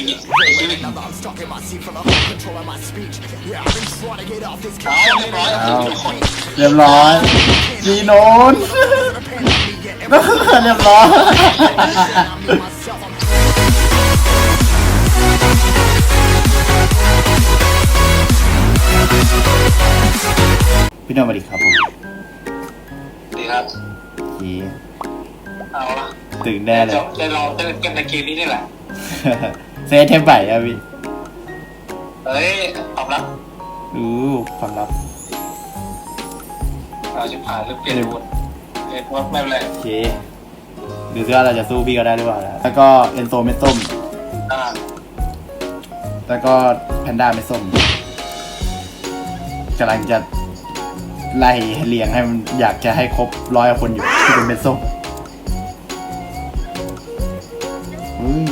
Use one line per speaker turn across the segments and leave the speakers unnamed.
Another, I'm stuck in my seat for the whole control of my speech. Yeah, I've been trying to get off this
เอาเรียบร้อย
เอาเรียบร้อยจีโนน เรียบร้อย
myself. I'm
พี่โนนสวัสดีครับผม
ดีครับ
จี
เอาละ
ตื่นแน่เลย
จะจะลองเล่นเกมในเกมนี้นี่แหละ
เซตเทมใบอะพี่
เฮ้ยตอบรับ
อู้ความลับ
เราจะผ่านหรือเปลี่ยนบทเปลี่ยนบทไม่เป็นไร
โอเคดูซิว่าเราจะสู้พี่ก็ได้หรือเปล่านะแล้วก็เอนโซเม็ดส้ม
อ่า
แล้วก็แพนด้าเม็ดส้มกำลังจะไล่เรียงให้มันอยากจะให้ครบร้อยคนอยู่ที่เป็นเม็ดส้ม อุ้ย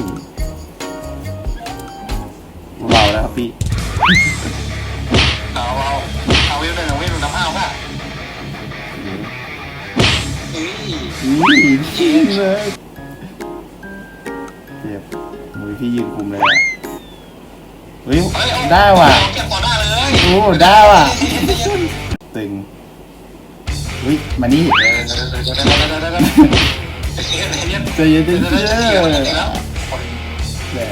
เบาแล้วครับพี่
เอาเอาเอาวิวหนึ่งเอาวิวหนึ่งน้ำห้าวป่ะเฮ้ย
อุ้ยจริงเลยเจ็บมือพี่ยืนคุมเลยอะเฮ้ย
เฮ้ยเอา
ได้ว่ะ
เอาเก็บต่อหน้เลย
โอ้ได้ว่ะ ตึงอุ้ย มานี่
เดี๋ยวเดี๋ยว
ใจเย็น
เดี๋ยว
ๆ
เดี๋ยวเดี๋ยวเดี๋ยว
แหละ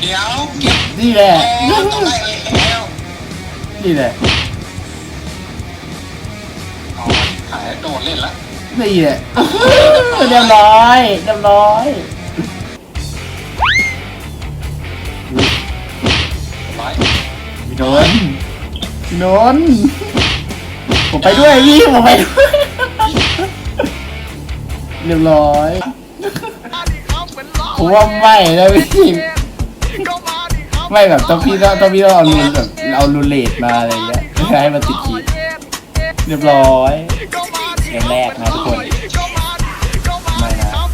เดี๋ยวเก็บ
นี่แหละ
ต้องได้เลยแล้ว
นี่แหละ
เอาหายโดนเล่นละ
นี่แหละเรียบร้อยเรียบร้อยอุ๊ย
ร้อย
พี่นนท์พี่นนท์ผมไปด้วยพี่ผมไปด้วย เรียบร้อยผมว่าไม่นะพี่ไม่แบบต้องพี่ต้องต้องพี่ต้องเอารูนแบบเอารูนเลดมาอะไรเงี้ยเพื่อให้มันติดคีย์เรียบร้อยเกมแรกนะทุกคนไม่นะพี่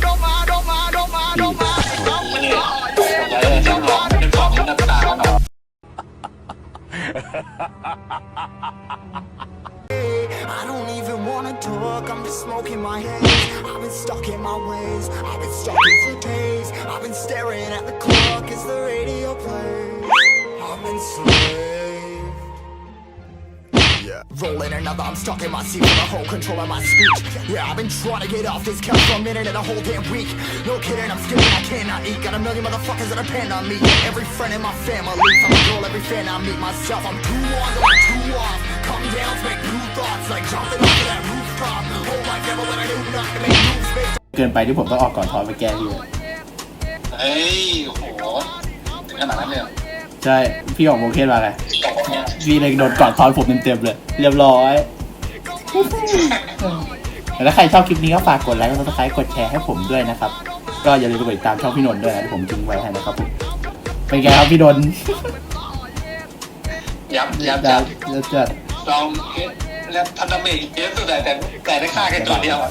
talk, I'm just smoking my haze. I've been stuck in my ways, I've been stuck here for days. I've been staring at the clock as the radio plays. I'm enslaved. Yeah. Rolling another, I'm stuck in my seat with a whole control of my speech. Yeah, I've been trying to get off this couch for a minute and a whole damn week. No kidding, I'm skinny, I cannot eat. Got a million motherfuckers that depend on me. Every friend in my family, from a girl, every fan I meet myself. I'm too on, going too off. Come down, make new thoughts, like jumping off of that rooftop. Oh my devil, when I do not to make moves, make
เกินไปที่ผมต้องออกก่อนทอนไปแก้พี่
เฮ้ยโอ้โหถึงขนาดนั้นเลยเหรอ
ใช่พี่ออกโมเคนมาไง
ตกเนี่ย
พี่เลยโดนก่อนทอนผมเต็มๆเลย เรียบร้อยแต่ถ้าใครชอบคลิปนี้ก็ฝากกดไลค์กดซับสไครต์กดแชร์ให้ผมด้วยนะครับ ก็อย่าลืมไปกดติดตามช่องพี่นนท์ด้วยนะที่ผมทิ้งไว้ให้นะครับผมเป็นไงครับพี่นนท์
ย้ำย้ำ
จะ
ย้
จะำ
ลองเอ๊ะ แล้วพันธมิตรเยอะสุดแต่แต่ได้ค่าแค่ตัวเดียวอะ